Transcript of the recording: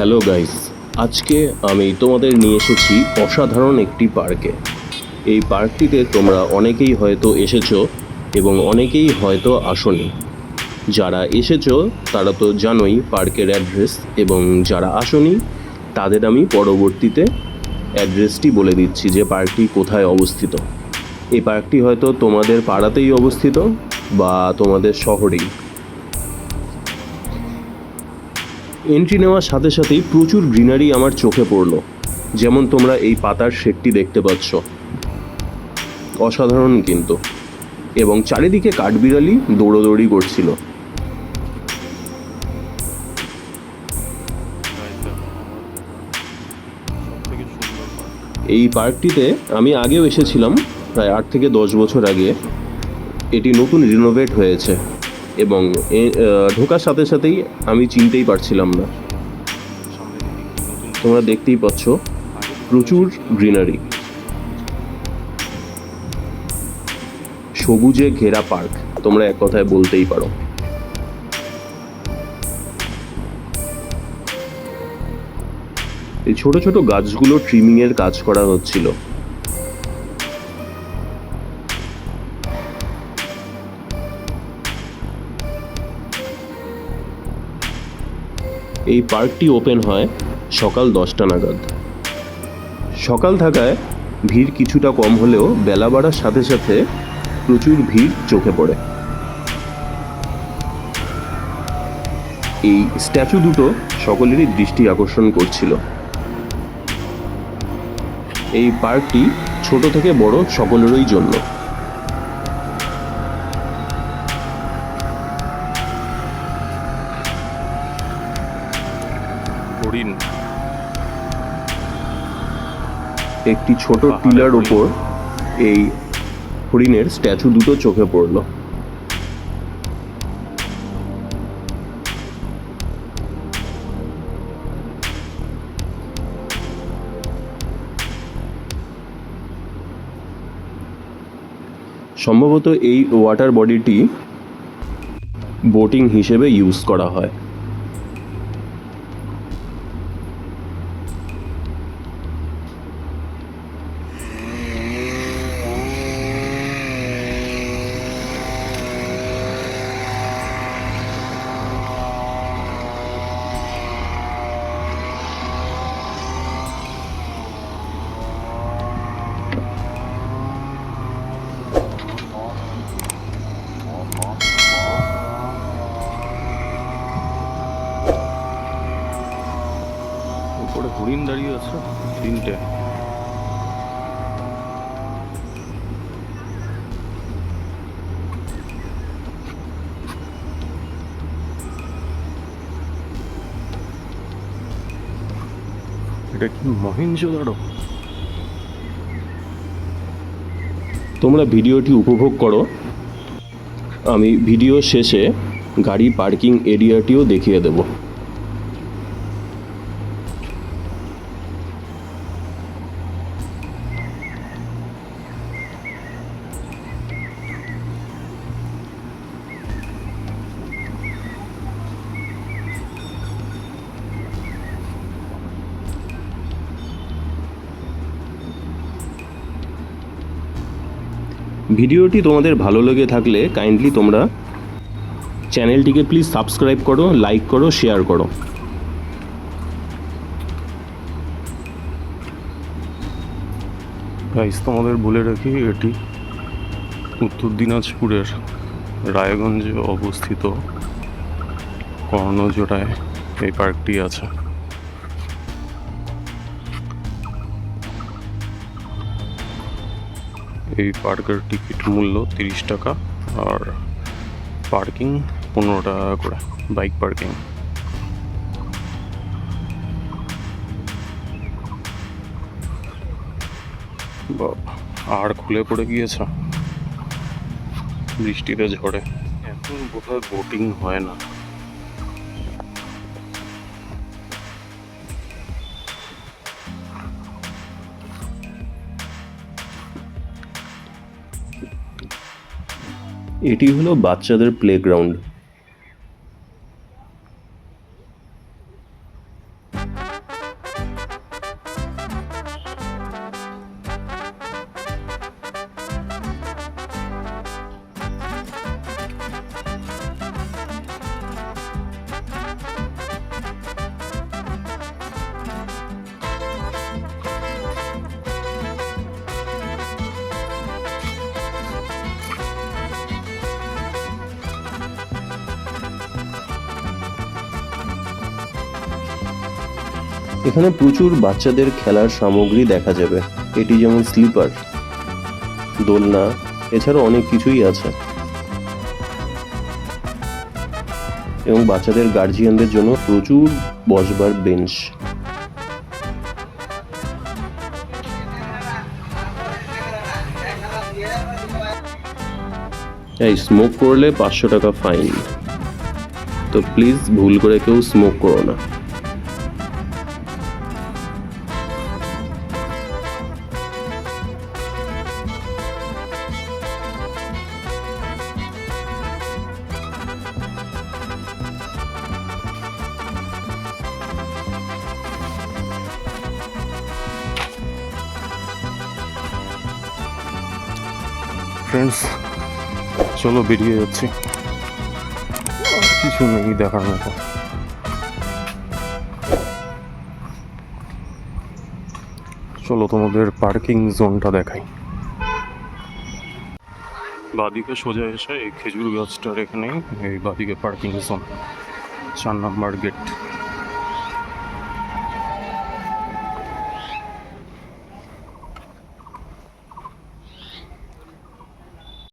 Hello guys আজকে আমি তোমাদের নিয়ে এসেছি অসাধারণ একটি পার্কে। এই পার্কটিতে তোমরা অনেকেই হয়তো এসেছ এবং অনেকেই হয়তো আসোনি। যারা এসেছ, তারা তো জানোই পার্কের অ্যাড্রেস এবং যারা আসোনি, তাদের আমি পরবর্তীতে অ্যাড্রেসটি বলে দিচ্ছি যে পার্কটি কোথায় অবস্থিত। এই পার্কটি হয়তো তোমাদের পাড়াতেই অবস্থিত বা তোমাদের শহরেই। এন্ট্রি নেওয়ার সাথে সাথেই প্রচুর গ্রিনারি আমার চোখে পড়ল। যেমন তোমরা এই পাতার শেডটি দেখতে পাচ্ছ। অসাধারণ কিন্তু। এবং চারিদিকে কাঠবিড়ালি দৌড়োদৌড়ি করছিল। এই পার্কটিতে আমি আগেও এসেছিলাম, প্রায় আট থেকে দশ বছর আগে। এটি নতুন রিনোভেট হয়েছে। এবং ঢোকার সাথে সাথেই আমি চিনতেই পারছিলাম না। তোমরা দেখতেই পাচ্ছ, প্রচুর গ্রিনারি। সবুজে ঘেরা পার্ক, তোমরা এক কথায় বলতেই পারো। এই ছোট ছোট গাছগুলো ট্রিমিং এর কাজ করা হচ্ছিল। এই পার্কটি ওপেন হয় সকাল দশটা নাগাদ। সকাল থাকায় ভিড় কিছুটা কম হলেও বেলা বাড়ার সাথে সাথে প্রচুর ভিড় চোখে পড়ে। এই স্ট্যাচু দুটো সকলেরই দৃষ্টি আকর্ষণ করছিল। এই পার্কটি ছোট থেকে বড় সকলেরই জন্য। হরিণ। একটি ছোট টিলার। ওপর এই হরিণের স্ট্যাচু দুটো চোখে পড়ল। সম্ভবত এই ওয়াটার বডিটি বোটিং হিসেবে ইউজ করা হয়। উপরে হরিণ দাঁড়িয়ে আছে, তিনটে। এটা কি মহিঞ্জোদারো তোমরা ভিডিওটি উপভোগ করো। আমি ভিডিও শেষে গাড়ি পার্কিং এরিয়াটিও দেখিয়ে দেব। ভিডিওটি তোমাদের ভালো লেগে থাকলে কাইন্ডলি তোমরা চ্যানেলটিকে প্লিজ সাবস্ক্রাইব করো লাইক করো শেয়ার করো। গাইস তোমাদের বলে রাখি, এটি উত্তর দিনাজপুরের রায়গঞ্জে অবস্থিত কর্ণজোড়ায় এই পার্কটি আছে। এই পার্কের টিকিট মূল্য তিরিশ টাকা আর পার্কিং পনেরো টাকা করে বাইক পার্কিং আর খুলে পড়ে গিয়েছে। বৃষ্টিতে ঝড়ে এখন বোধহয় বোটিং হয় না। এটি হলো বাচ্চাদের প্লেগ্রাউন্ড এখানে প্রচুর বাচ্চাদের খেলার সামগ্রী দেখা যাবে। এটি যেমন স্লিপার, দোলনা, এছাড়াও অনেক কিছুই আছে। এবং বাচ্চাদের গার্জিয়ানদের জন্য প্রচুর বসবার বেঞ্চ এই স্মোক করলে পাঁচশো টাকা ফাইন তো প্লিজ ভুল করে কেউ স্মোক করো না। ফ্রেন্ডস চলো বেরিয়ে যাচ্ছি। কিছু নেই দেখার মতো। চলো তোমাদের পার্কিং জোনটা দেখাই। বাদিকে সোজা এসে এই খেজুর গাছটার এখানেই, এই বাদিকে পার্কিং জোন চার নাম্বার গেট